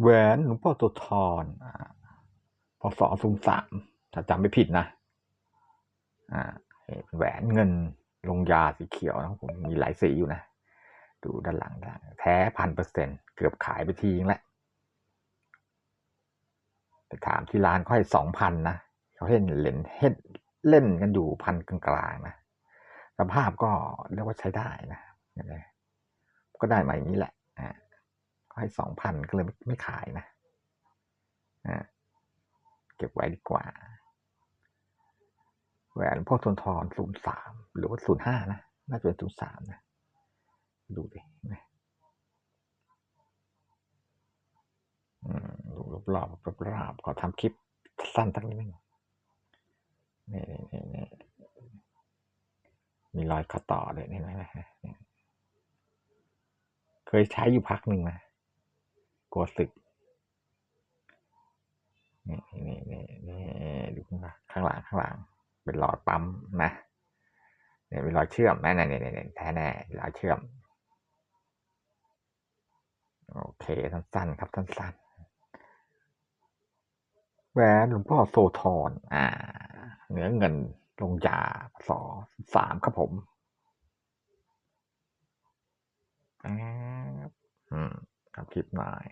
แหวนหลวงพ่อโสธรอ่าพศศูนย์สามถ้าจำไม่ผิดนะ อ่าแหวนเงินลงยาสีเขียวนะผมมีหลายสีอยู่นะ ดูด้านหลังด้านแท้พันเปอร์เซ็นเกือบขายไปทีงแล้วไปถามที่ร้านเขาให้สองพันนะเขาเล่นเล่นเฮ็ดเล่นกันอยู่พันกลางๆนะสภาพก็เรียกว่าใช้ได้นะก็ได้มาอย่างนี้แหละ ให้สองพันก็เลยไม่ขายนะอ่าเก็บไว้ดีกว่า แหวนพ่อทนทรศูนย์สามหรือว่าศูนย์ห้านะ น่าจะเป็นศูนย์สามนะ ดูดินะอืมดูรอบรอบรอบขอทำคลิปสั้นสักนิดนึงนี่นี่นี่นี่มีรอยข้อต่อเลยนี่นะเนี่ยเคยใช้อยู่พักหนึ่งนะ ลัวสึก นี่นี่นี่นี่ดูข้างหลังข้างหลังข้างหลัง เป็นหลอดปั๊มนะเนี่ยเป็นรอยเชื่อมนะเนี่ยเนี่ยเนี่ยแท้แน่รอยเชื่อม โอเคสั้นๆครับสั้นๆแหวนหลวงพ่อโสธรอ่าเนื้อเงินลงยาสอสามครับผมอ่าอืมทำคลิปหน่อย